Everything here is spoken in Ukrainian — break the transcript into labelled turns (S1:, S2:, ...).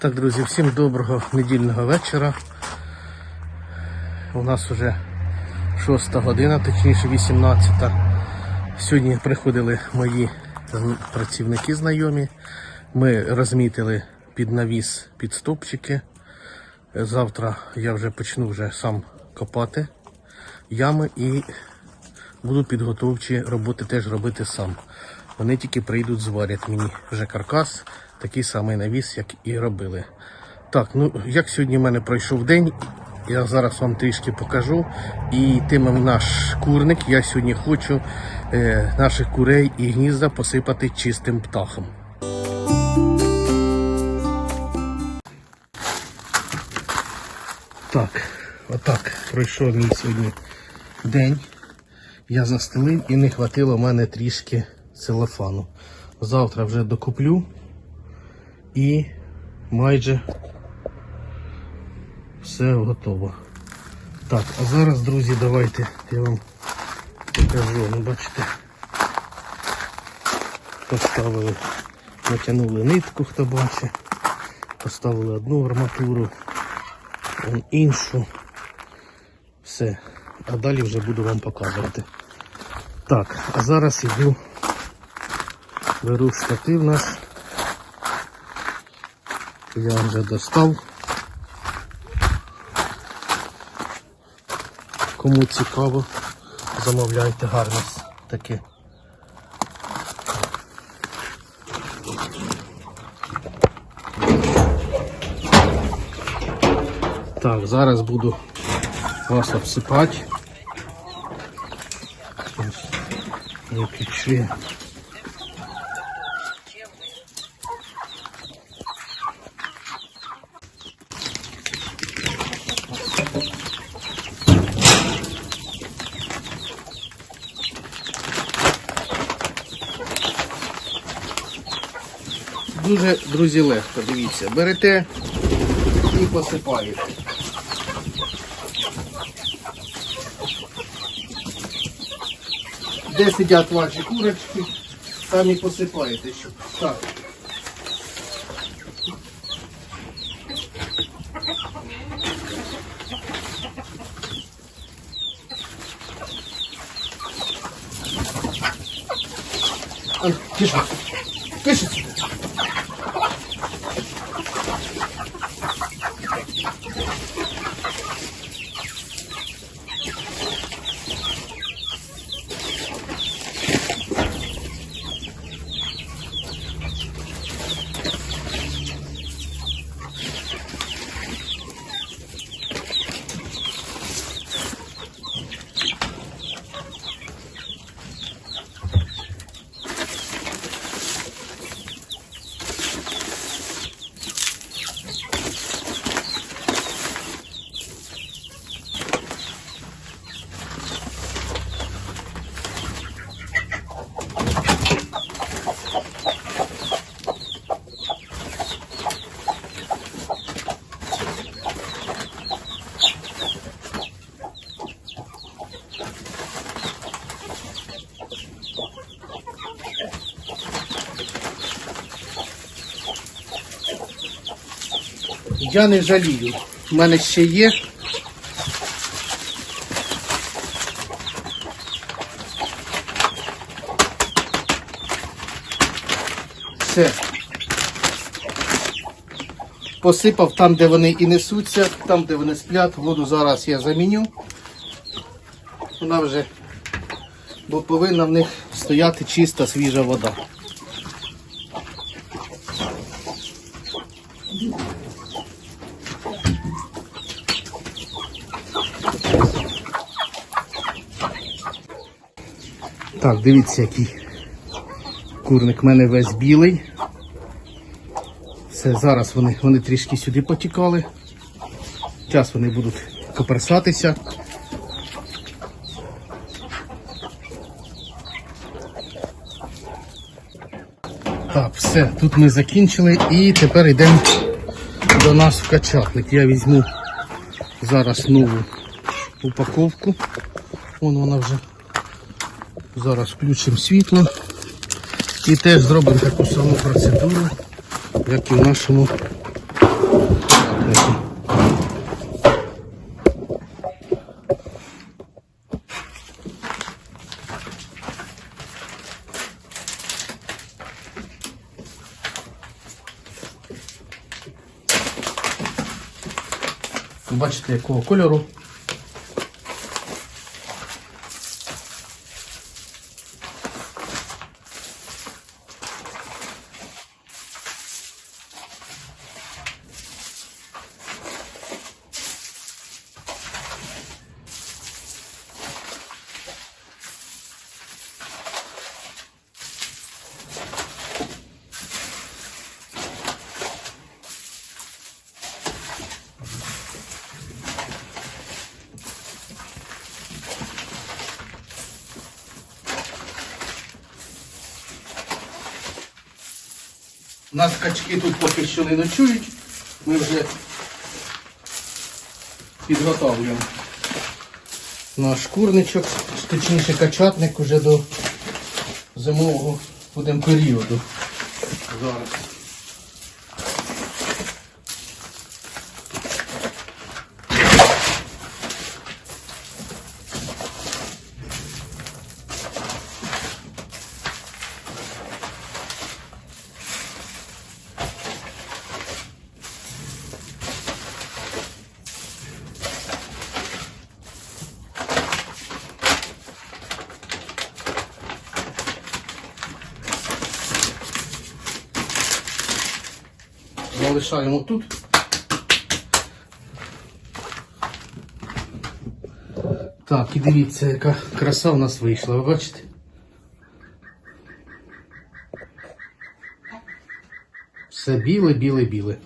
S1: Так, друзі, всім доброго недільного вечора. У нас вже 6 година, точніше 18. Сьогодні приходили мої працівники знайомі. Ми розмітили під навіс під стопчики. Завтра я вже почну вже сам копати ями і буду підготовчі роботи теж робити сам. Вони тільки прийдуть, зварять мені вже каркас, такий самий навіс, як і робили. Так, ну як сьогодні в мене пройшов день, я зараз вам трішки покажу. І тим наш курник, я сьогодні хочу е, наших курей і гнізда посипати чистим птахом. Так, отак пройшов мій сьогодні день. Я застелив і не хватило в мене трішки целофану. Завтра вже докуплю і майже все готово. Так, а зараз, друзі, давайте я вам покажу. Ну, бачите, поставили, натягнули нитку, хто бачить, поставили одну арматуру, іншу. Все. А далі вже буду вам показувати. Так, а зараз йду, беру штатив наш. Я вже достав. Кому цікаво, замовляйте гарне таке. Так, зараз буду вас обсипати. Ось, Виключи. Дуже, друзі, легко, дивіться, берете і посипаєте. Де сидять ваші курочки, самі посипаєте, щоб так. А, тише, тише Я не жалію. У мене ще є. Все. Посипав там, де вони і несуться, там, де вони сплять. Воду зараз я заміню. Вона вже, бо повинна в них стояти чиста свіжа вода. Так, дивіться, який курник в мене весь білий. Все, зараз вони, вони трішки сюди потікали. Зараз вони будуть коперсатися. Так, все, тут ми закінчили і тепер йдемо до нас в качатник. Я візьму зараз нову упаковку. Вон вона вже. Зараз включимо світло і теж зробимо таку саму процедуру, як і в нашому. Бачите, якого кольору. Нас качки тут поки що не ночують. Ми вже підготовлюємо наш курничок, точніше качатник уже до зимового будемо періоду. Зараз. Залишаємо тут. Так, і дивіться, яка краса в нас вийшла, ви бачите? Все біле, біле, біле.